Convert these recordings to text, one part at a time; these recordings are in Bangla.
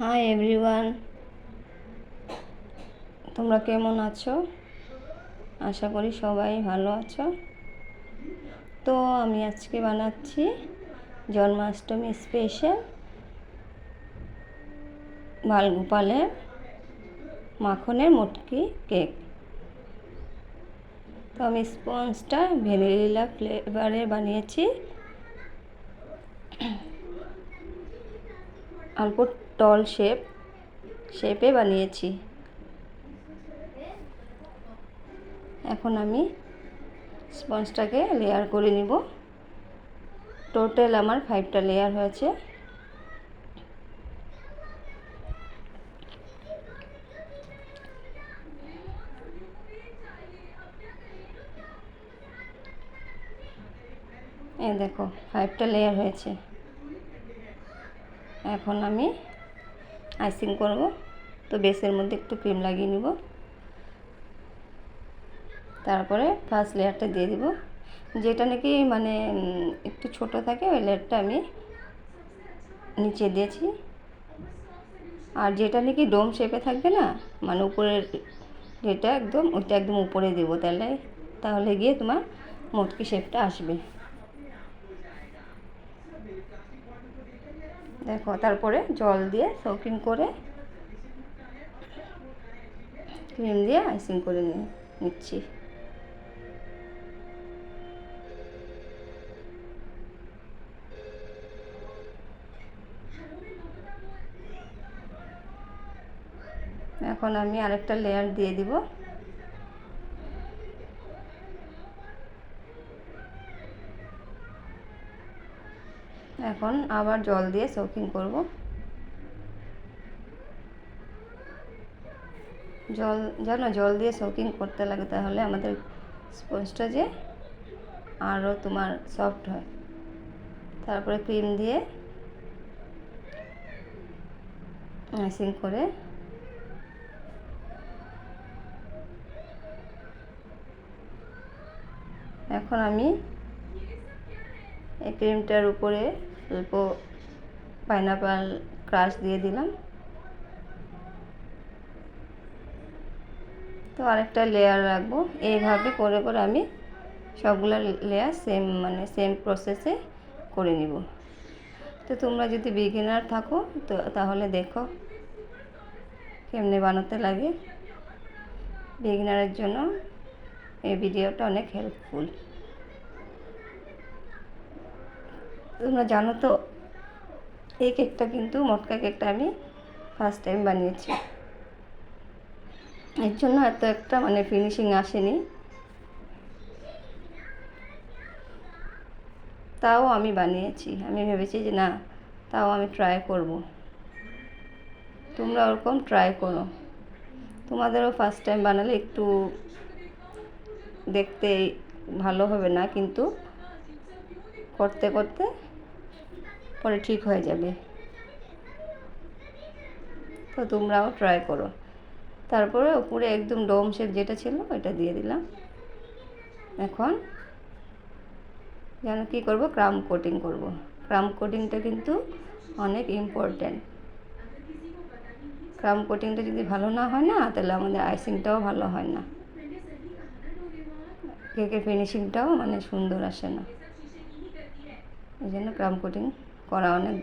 হাই এভরিওয়ান তোমরা কেমন আছো? আশা করি সবাই ভালো আছো। তো আমি আজকে বানাচ্ছি জন্মাষ্টমী স্পেশাল বালগোপালের মাখনের মুটকি কেক। তো আমি স্পঞ্জটা ভ্যানিলা ফ্লেভারে বানিয়েছি। অল্প টল শেপ শেপে বানিয়েছি। এখন আমি স্পঞ্জটাকে লেয়ার করে নিব। টোটাল আমার ফাইভটা লেয়ার হয়েছে। এই দেখো ফাইভটা লেয়ার হয়েছে। এখন আমি আইসিং করব। তো বেসের মধ্যে একটু ক্রিম লাগিয়ে নিব। তারপরে ফার্স্ট লেয়ারটা দিয়ে দিব। যেটা নাকি মানে একটু ছোট থাকে, ওই লেয়ারটা আমি নিচে দিয়েছি। আর যেটা নাকি ডোম শেপে থাকবে না মানে উপরের যেটা একদম, ওইটা একদম উপরে দেবো তাহলে তাহলে গিয়ে তোমার মোটকি শেপটা আসবে। দেখো, তারপরে জল দিয়ে সোকিং করে ক্রিম দিয়ে আইসিং করে নিচ্ছি। এখন আমি আরেকটা লেয়ার দিয়ে দিব। এখন আবার জল দিয়ে সোকিং করব। জল, যেন জল দিয়ে সোকিং করতে লাগে তাহলে আমাদের স্পঞ্জটা যে আরও তোমার সফট হয়। তারপরে ক্রিম দিয়ে আইসিং করে এখন আমি এই ক্রিমটার উপরে অল্প পাইনাপাল ক্রাশ দিয়ে দিলাম। তো আরেকটা লেয়ার রাখব। এইভাবে করে করে আমি সবগুলো লেয়ার সেম মানে সেম প্রসেসে করে নিব। তো তোমরা যদি বিগিনার থাকো, তো তাহলে দেখো কেমনে বানাতে লাগে। বিগিনারের জন্য এই ভিডিওটা অনেক হেল্পফুল তোমরা জানো তো, এই কেকটা কিন্তু মটকা কেকটা আমি ফার্স্ট টাইম বানিয়েছি। এর জন্য এত একটা মানে ফিনিশিং আসেনি। তাও আমি বানিয়েছি। আমি ভেবেছি যে না, তাও আমি ট্রাই করব। তোমরা ওরকম ট্রাই করো। তোমাদেরও ফার্স্ট টাইম বানালে একটু দেখতে ভালো হবে না, কিন্তু করতে করতে পরে ঠিক হয়ে যাবে। তো তোমরাও ট্রাই করো। তারপরে উপরে একদম ডোম শেপ যেটা ছিল, ওইটা দিয়ে দিলাম। এখন যেন কী করব, ক্রাম কোটিং করব। ক্রাম কোটিংটা কিন্তু অনেক ইম্পর্ট্যান্ট ক্রাম কোটিংটা যদি ভালো না হয় না, তাহলে আমাদের আইসিংটাও ভালো হয় না। কেকের ফিনিশিংটাও মানে সুন্দর আসে না। এই জন্য ক্রাম কোটিং করা অনেক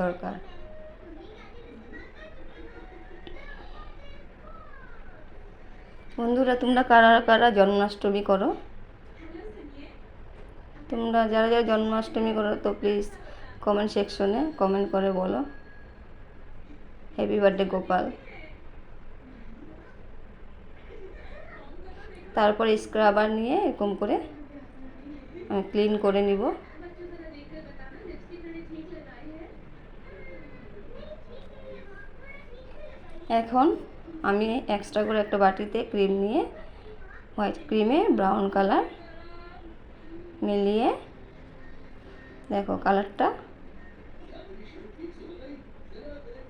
দরকার। বন্ধুরা, তোমরা কারা কারা জন্মাষ্টমী করো? তোমরা যারা যারা জন্মাষ্টমী করো, তো প্লিজ কমেন্ট সেকশনে কমেন্ট করে বলো। হ্যাপি বার্থডে গোপাল তারপরে স্ক্রাবার নিয়ে এরকম করে ক্লিন করে নিব। এখন আমি এক্সট্রা করে একটা বাটিতে ক্রিম নিয়ে হোয়াইট ক্রিমে ব্রাউন কালার মিলিয়ে দেখো কালারটা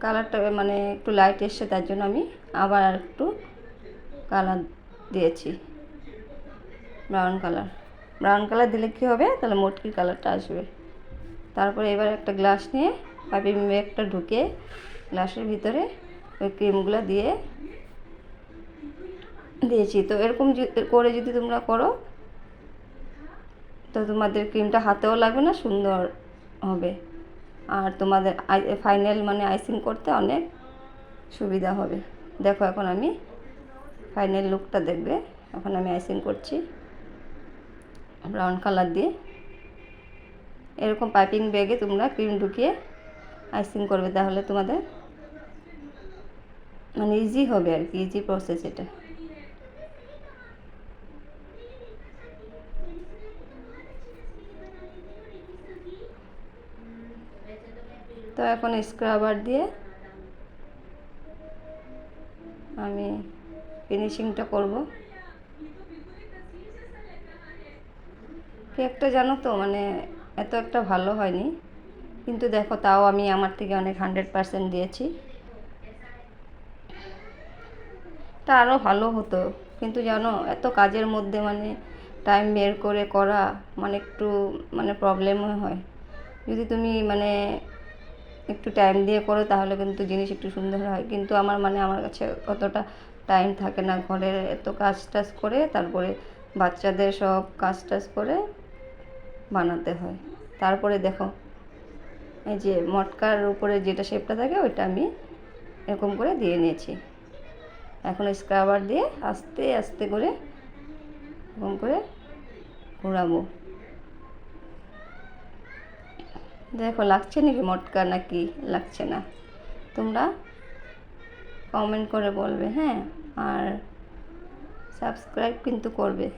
কালারটা মানে একটু লাইট এসছে, তার জন্য আমি আবার একটু কালার দিয়েছি। ব্রাউন কালার ব্রাউন কালার দিলে কী হবে? তাহলে মোটকির কালারটা আসবে। তারপরে এবার একটা গ্লাস নিয়ে পাইপিং ব্যাগটা ঢুকে গ্লাসের ভিতরে ওই ক্রিমগুলো দিয়ে দিয়েছি। তো এরকম করে যদি তোমরা করো, তো তোমাদের ক্রিমটা হাতেও লাগবে না, সুন্দর হবে। আর তোমাদের ফাইনাল মানে আইসিং করতে অনেক সুবিধা হবে। দেখো এখন আমি ফাইনাল লুকটা দেখবে। এখন আমি আইসিং করছি ব্রাউন কালার দিয়ে। এরকম পাইপিং ব্যাগে তোমরা ক্রিম ঢুকিয়ে আইসিং করবে, তাহলে তোমাদের মানে ইজি হবে আর কি ইজি প্রসেস এটা। তো এখন স্ক্রাবার দিয়ে আমি ফিনিশিংটা করব। কেকটা জানো তো মানে এত একটা ভালো হয়নি। কিন্তু দেখো, তাও আমি আমার থেকে অনেক হান্ড্রেড পারসেন্ট দিয়েছি। তা আরও ভালো হতো। কিন্তু জানো, এত কাজের মধ্যে মানে টাইম বের করে করা মানে একটু মানে প্রবলেমও হয়। যদি তুমি মানে একটু টাইম দিয়ে করো, তাহলে কিন্তু জিনিস একটু সুন্দর হয়। কিন্তু আমার মানে আমার কাছে অতটা টাইম থাকে না। ঘরের এত কাজ টাজ করে, তারপরে বাচ্চাদের সব কাজ টাজ করে বানাতে হয়। তারপরে দেখো, এই যে মটকার উপরে যেটা শেপটা থাকে, ওইটা আমি এরকম করে দিয়ে নিয়েছি। এখন স্ক্রাবার দিয়ে আস্তে আস্তে করে এরকম করে ঘোরাবো। দেখো, লাগছে নাকি মটকা নাকি? লাগছে না। তোমরা কমেন্ট করে বলবে হ্যাঁ? আর সাবস্ক্রাইব কিন্তু করবে।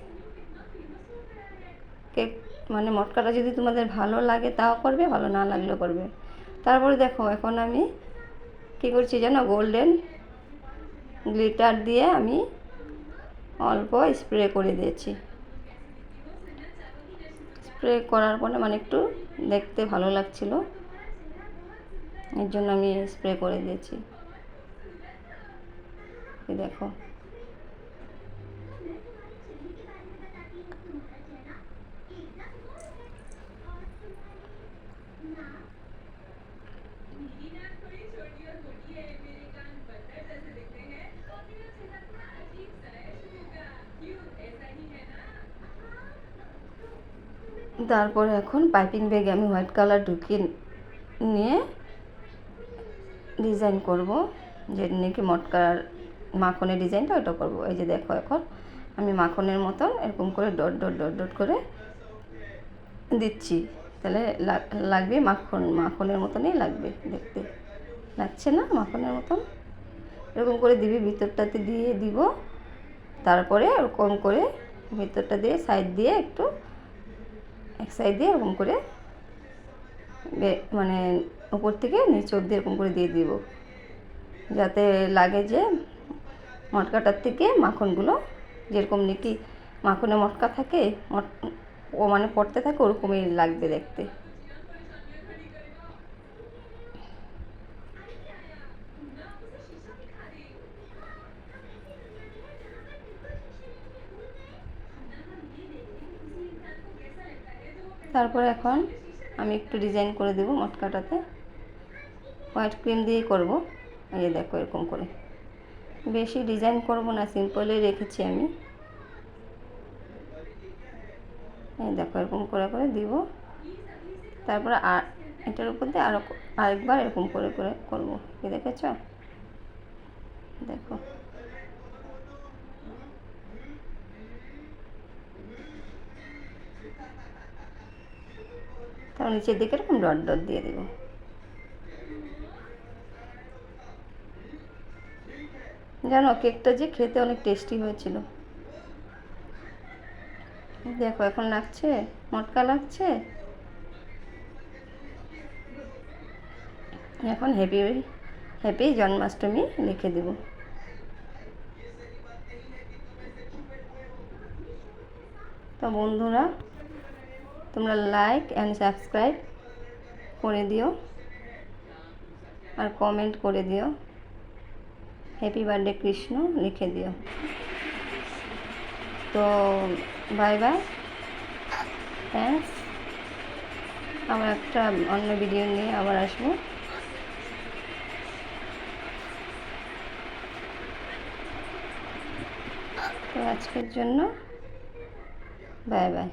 কেক মানে মটকাটা যদি তোমাদের ভালো লাগে তাও করবে, ভালো না লাগলেও করবে। তারপরে দেখো, এখন আমি কী করছি জানো? গোল্ডেন গ্লিটার দিয়ে আমি অল্প স্প্রে করে দিয়েছি। স্প্রে করার পরে মানে একটু দেখতে ভালো লাগছিল। এর জন্য আমি স্প্রে করে দিয়েছি। দেখো। তারপরে এখন পাইপিং ব্যাগে আমি হোয়াইট কালার ঢুকিয়ে নিয়ে ডিজাইন করব। যে নাকি মটকার মাখনের ডিজাইনটা ওটা করব। এই যে দেখো এখন, আমি মাখনের মতন এরকম করে ডট ডট ডট ডট করে দিচ্ছি। তাহলে লাগ- লাগবে মাখন, মাখনের মতনই লাগবে দেখতে। লাগছে না মাখনের মতন? এরকম করে দিবি, ভিতরটাতে দিয়ে দিব। তারপরে ওরকম করে ভিতরটা দিয়ে সাইড দিয়ে একটু এক সাইড দিয়ে এরকম করে মানে উপর থেকে নিচ অব্দি এরকম করে দিয়ে দিব। যাতে লাগে যে মটকাটার থেকে মাখনগুলো যেরকম নাকি মাখনে মটকা থাকে, মট- ও মানে পড়তে থাকে, ওরকমই লাগবে দেখতে। তারপরে এখন আমি একটু ডিজাইন করে দেবো মটকাটাতে। হোয়াইট ক্রিম দিয়েই করব। এই দেখো এরকম করে। বেশি ডিজাইন করব না সিম্পলই রেখেছি আমি। এই দেখো এরকম করে করে দিব। তারপরে আর এটার উপর দিয়ে আরও আরেকবার এরকম করে করে করব। কি দেখেছ? দেখো। তারপর নিচের দিকে এরকম ডট ডট দিয়ে দেবো। জানো, কেকটা যে খেতে অনেক টেস্টি হয়েছিল। দেখো, এখন লাগছে, মটকা লাগছে। এখন হ্যাপি হ্যাপি জন্মাষ্টমী লিখে দেব। তো বন্ধুরা তোমরা লাইক অ্যান্ড সাবস্ক্রাইব করে দিও। আর কমেন্ট করে দিও। হ্যাপি বার্থডে কৃষ্ণ লিখে দিও। তো বাই বাই থ্যাংকস আমার একটা অন্য ভিডিও নিয়ে আবার আসব। তো আজকের জন্য বাই বাই